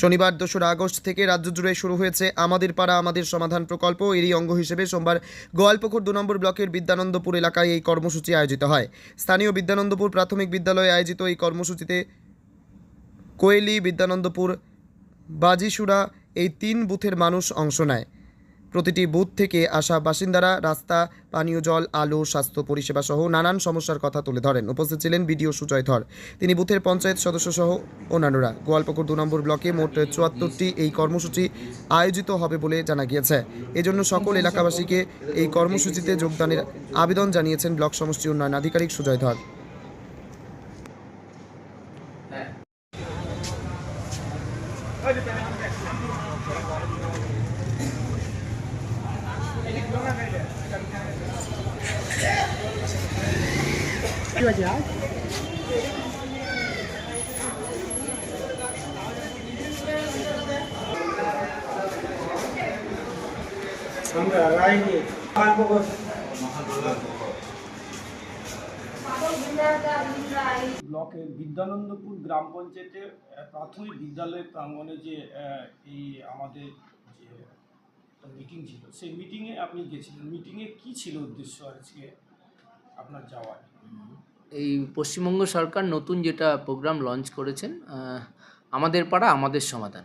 শনিবার দোসরা আগস্ট থেকে রাজ্য জুড়ে শুরু হয়েছে আমাদের পাড়া, আমাদের সমাধান প্রকল্প। এরই অঙ্গ হিসেবে সোমবার গোয়ালপুকুর দু নম্বর ব্লকের বিদ্যানন্দপুর এলাকায় এই কর্মসূচি আয়োজিত হয়। স্থানীয় বিদ্যানন্দপুর প্রাথমিক বিদ্যালয়ে আয়োজিত এই কর্মসূচিতে কোয়েলি, বিদ্যানন্দপুর বাজিসুরা এই তিন বুথের মানুষ অংশ নেয়। প্রতিটি বুথ থেকে আসা বাসিন্দারা রাস্তা, পানীয় জল, আলো, স্বাস্থ্য পরিষেবা সহ নানান সমস্যার কথা তুলে ধরেন। উপস্থিত ছিলেন বিডিও সুজয় ধর। তিনি বুথের পঞ্চায়েত সদস্য সহ অন্যান্যরা। গোয়ালপুকুর দু নম্বর ব্লকে মোট চুয়াত্তরটি এই কর্মসূচি আয়োজিত হবে বলে জানা গিয়েছে। এজন্য সকল এলাকাবাসীকে এই কর্মসূচিতে যোগদানের আবেদন জানিয়েছেন ব্লক সমষ্টি উন্নয়ন আধিকারিক সুজয় ধর। আমরা রাইনি কানপুকুর ব্লকের বিদ্যানন্দপুর গ্রাম পঞ্চায়েতের প্রাথমিক বিদ্যালয় প্রাঙ্গণে যে এই আমাদের যে মিটিং ছিল সেই মিটিংয়ে আপনি গেছিলেন। মিটিংয়ে কি ছিল উদ্দেশ্য আজকে আপনার যাওয়ার? এই পশ্চিমবঙ্গ সরকার নতুন যেটা প্রোগ্রাম লঞ্চ করেছেন আমাদের পাড়া আমাদের সমাধান।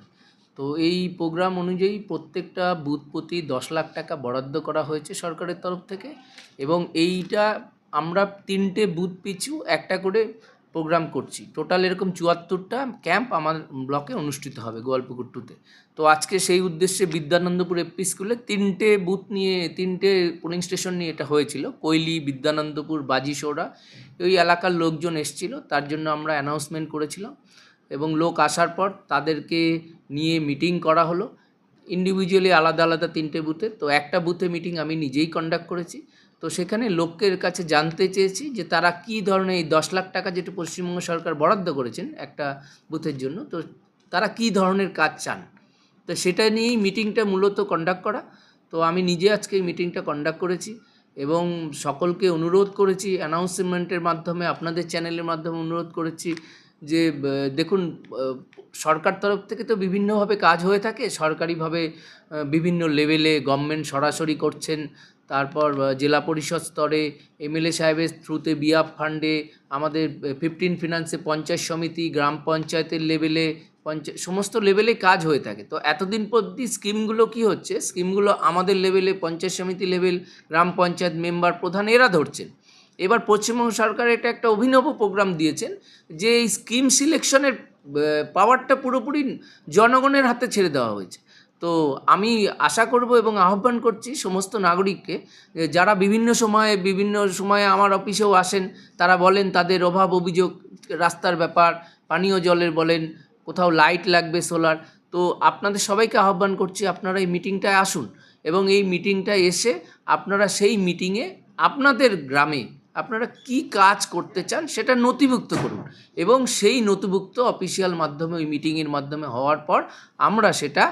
তো এই প্রোগ্রাম অনুযায়ী প্রত্যেকটা বুথ প্রতি দশ লাখ টাকা বরাদ্দ করা হয়েছে সরকারের তরফ থেকে এবং এইটা আমরা তিনটে বুথ পিছু একটা করে প্রোগ্রাম করছি। টোটাল এরকম চুয়াত্তরটা ক্যাম্প আমার ব্লকে অনুষ্ঠিত হবে গোয়ালপুকুর টুতে তো। আজকে সেই উদ্দেশ্যে বিদ্যানন্দপুর এপি স্কুলে তিনটে বুথ নিয়ে, তিনটে পোলিং স্টেশন নিয়ে এটা হয়েছিল। কৈলি বিদ্যানন্দপুর বাজিসোড়া ওই এলাকার লোকজন এসছিল, তার জন্য আমরা অ্যানাউন্সমেন্ট করেছিলাম এবং লোক আসার পর তাদেরকে নিয়ে মিটিং করা হলো। ইন্ডিভিজুয়ালি আলাদা আলাদা তিনটে বুথে তো একটা বুথে মিটিং আমি নিজেই কন্ডাক্ট করেছি। তো সেখানে লোকের কাছে জানতে চেয়েছি যে তারা কী ধরনের এই দশ লাখ টাকা যেটা পশ্চিমবঙ্গ সরকার বরাদ্দ করেছেন একটা বুথের জন্য, তো তারা কী ধরনের কাজ চান? তো সেটা নিয়েই মিটিংটা মূলত কন্ডাক্ট করা। তো আমি নিজে আজকে এই মিটিংটা কন্ডাক্ট করেছি এবং সকলকে অনুরোধ করেছি অ্যানাউন্সমেন্টের মাধ্যমে, আপনাদের চ্যানেলের মাধ্যমে অনুরোধ করেছি যে দেখুন সরকার তরফ থেকে তো বিভিন্নভাবে কাজ হয়ে থাকে। সরকারিভাবে বিভিন্ন লেভেলে গভর্নমেন্ট সরাসরি করছেন। তারপর জেলা পরিষদ স্তরে এমএলএ সাহেবের থ্রুতে বিআফ ফান্ডে আমাদের ফিফটিন ফিনান্সে পঞ্চায়েত সমিতি, গ্রাম পঞ্চায়েতের লেভেলে পঞ্চায়েত সমস্ত লেভেলে কাজ হয়ে থাকে। তো এতদিন পর্যন্ত স্কিমগুলো কি হচ্ছে? স্কিমগুলো আমাদের লেভেলে, পঞ্চায়েত সমিতি লেভেল, গ্রাম পঞ্চায়েত মেম্বার প্রধান এরা ধরছেন। এবার পশ্চিমবঙ্গ সরকার এটা একটা অভিনব প্রোগ্রাম দিয়েছেন যে এই স্কিম সিলেকশনের পাওয়ারটা পুরোপুরি জনগণের হাতে ছেড়ে দেওয়া হয়েছে। তো আমি আশা করব এবং আহ্বান করছি সমস্ত নাগরিককে যারা বিভিন্ন সময়ে বিভিন্ন সময়ে আমার অফিসেও আসেন, তারা বলেন তাদের অভাব, অভিযোগ, রাস্তার ব্যাপার, পানীয় জলের বলেন, কোথাও লাইট লাগবে, সোলার। তো আপনাদের সবাইকে আহ্বান করছি, আপনারা এই মিটিংটায় আসুন এবং এই মিটিংটায় এসে আপনারা সেই মিটিংয়ে আপনাদের গ্রামে আপনারা কি কাজ করতে চান সেটা নথিভুক্ত করুন এবং সেই নথিভুক্ত অফিসিয়াল মাধ্যমে, ওই মিটিংয়ের মাধ্যমে হওয়ার পর আমরা সেটা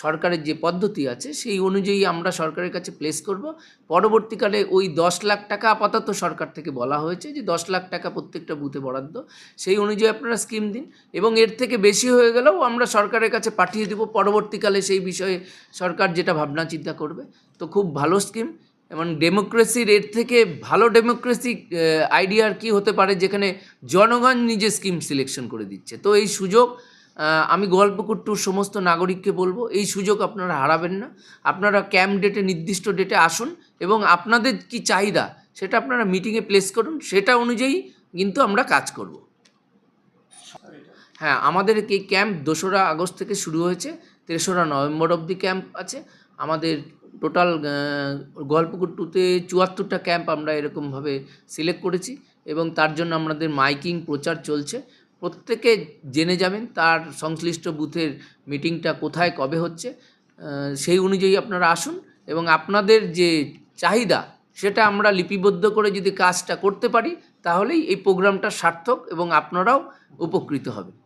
সরকারের যে পদ্ধতি আছে, সেই অনুযায়ী আমরা সরকারের কাছে প্লেস করব। পরবর্তীকালে ওই দশ লাখ টাকা আপাতত সরকার থেকে বলা হয়েছে যে, দশ লাখ টাকা প্রত্যেকটা বুথে বরাদ্দ। সেই অনুযায়ী আপনারা স্কিম দিন এবং এর থেকে বেশি হয়ে গেলেও আমরা সরকারের কাছে পাঠিয়ে দেব। পরবর্তীকালে সেই বিষয়ে সরকার যেটা ভাবনা চিন্তা করবে। তো খুব ভালো স্কিম এবং ডেমোক্রেসির এর থেকে ভালো ডেমোক্রেসি আইডিয়ার কি হতে পারে, যেখানে জনগণ নিজে স্কিম সিলেকশন করে দিচ্ছে। তো এই সুযোগ আমি গোয়ালপুকুর টুর সমস্ত নাগরিককে বলব, এই সুযোগ আপনারা হারাবেন না। আপনারা ক্যাম্প ডেটে নির্দিষ্ট ডেটে আসুন এবং আপনাদের কি চাহিদা সেটা আপনারা মিটিংয়ে প্লেস করুন, সেটা অনুযায়ী কিন্তু আমরা কাজ করব। হ্যাঁ আমাদের এই ক্যাম্প দোসরা আগস্ট থেকে শুরু হয়েছে, তেসরা নভেম্বর অবধি ক্যাম্প আছে। আমাদের টোটাল গল্পকুর টুতে চুয়াত্তরটা ক্যাম্প আমরা এরকমভাবে সিলেক্ট করেছি এবং তার জন্য আমাদের মাইকিং প্রচার চলছে। প্রত্যেকে জেনে যাবেন তার সংশ্লিষ্ট বুথের মিটিংটা কোথায়, কবে হচ্ছে। সেই অনুযায়ী আপনারা আসুন এবং আপনাদের যে চাহিদা সেটা আমরা লিপিবদ্ধ করে যদি কাজটা করতে পারি, তাহলেই এই প্রোগ্রামটা সার্থক এবং আপনারাও উপকৃত হবেন।